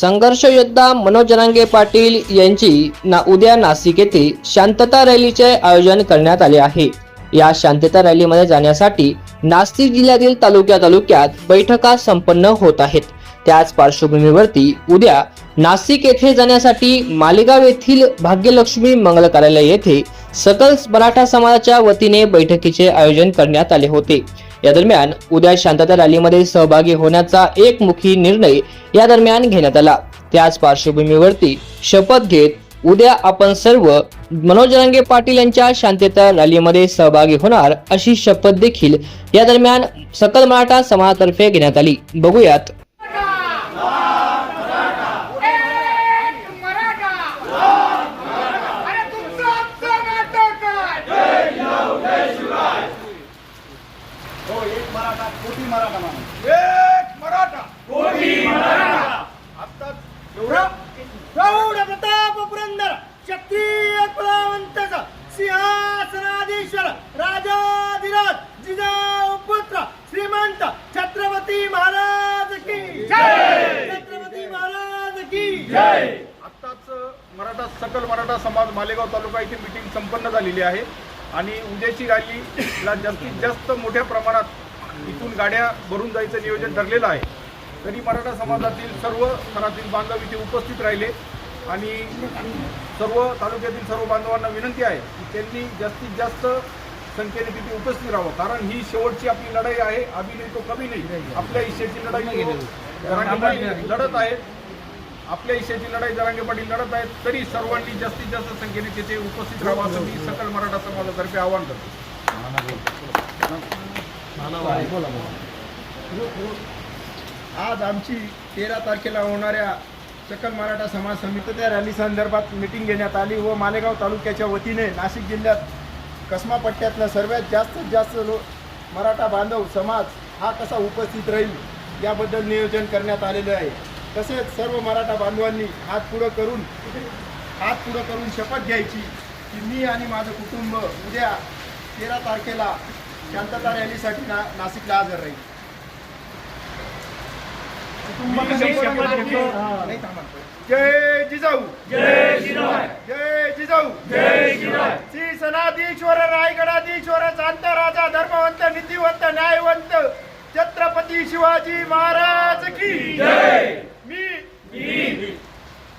संघर्ष योद्धा मनोज जनांगे पाटील यांची ना उद्या नाशिक येथे शांतता रॅलीचे आयोजन करण्यात आले आहे. या शांतता रॅलीमध्ये जाण्यासाठी नाशिक जिल्ह्यातील तालुक्या तालुक्यात बैठका संपन्न होत आहेत. त्याच पार्श्वभूमीवरती उद्या नाशिक येथे जाण्यासाठी मालेगाव येथील भाग्यलक्ष्मी मंगल कार्यालय येथे सकल मराठा समाजाच्या वतीने बैठकीचे आयोजन करण्यात आले होते. या दरम्यान उद्या शांतता रॅलीमध्ये सहभागी होण्याचा एकमुखी निर्णय या दरम्यान घेण्यात आला. त्याच पार्श्वभूमीवरती शपथ घेत उद्या आपण सर्व मनोज रंगे पाटील यांच्या शांतता रॅलीमध्ये सहभागी होणार अशी शपथ देखील या दरम्यान सकल मराठा समाजातर्फे घेण्यात आली. बघूयात एक मराठा अरे तुमचं आमचं नाटक काय हो एक मराठा कोटी मराठा माणूस. एक मराठा. कोटी मराठा. आत्ताच एवढा? प्रौढ प्रताप पुरंदर क्षत्रिय कुलवंतचा सिंहासनाधीश्वर राजाधिराज जिजाऊ पुत्र श्रीमंत छत्रपती महाराज की जय! छत्रपती महाराज की जय! आत्ताच मराठा सकल मराठा समाज मालेगाव तालुका येथे मिटिंग संपन्न झालेली आहे. आणि उद्याची रॅलीला जास्तीत जास्त मोठ्या प्रमाणात इथून गाड्या भरून जायचं नियोजन ठरलेलं आहे. तरी मराठा समाजातील सर्व स्तरातील बांधव इथे उपस्थित राहिले आणि सर्व तालुक्यातील सर्व बांधवांना विनंती आहे की त्यांनी जास्तीत जास्त संख्येने तिथे उपस्थित राहावं. कारण ही शेवटची आपली लढाई आहे. आम्ही नाही तो कमी नाही. आपल्या हिश्श्याची लढाई जरांगे पाटील लढत आहेत आपल्या हिश्श्याची लढाई जरांगे पाटील लढत आहेत. तरी सर्वांनी जास्तीत जास्त संख्येने तिथे उपस्थित राहावं असं मी सकल मराठा समाजातर्फे आवाहन करतो. आज आमची तेरा तारखेला होणाऱ्या सकल मराठा समाज समितीच्या रॅली संदर्भात मिटिंग घेण्यात आली व मालेगाव तालुक्याच्या वतीने नाशिक जिल्ह्यात कसमा पट्ट्यातला सर्वात जास्तीत जास्त लो मराठा बांधव समाज हा कसा उपस्थित राहील याबद्दल नियोजन करण्यात आलेले आहे. तसेच सर्व मराठा बांधवांनी हात पुढं करून हात पुढं करून शपथ घ्यायची की मी आणि माझं कुटुंब उद्या तेरा तारखेला शांतता रॅलीसाठी ना नाशिकला हजर राहील. शपथ. जय जिजाऊ. जय जय जिजाऊ. जय श्री सनाधीश्वर रायगडाधीश्वर शांत राजा धर्मवंत नीतिवंत न्यायवंत छत्रपती शिवाजी महाराज की मी.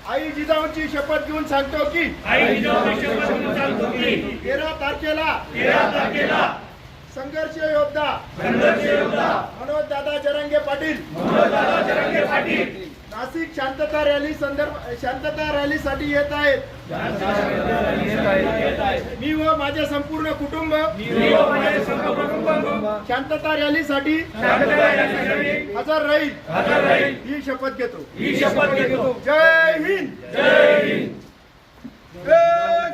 आई जिजाऊची शपथ घेऊन सांगतो की तेरा तारखेला संघर्ष योद्धा। मनोज दादा जरंगे पाटील। नाशिक शांतता रॅली संदर्भ शांतता रॅलीसाठी येत आहेत। मी व माझे संपूर्ण कुटुंब। शांतता रॅलीसाठी हजर राहील। ही शपथ घेतो। जय हिंद। एक मराठा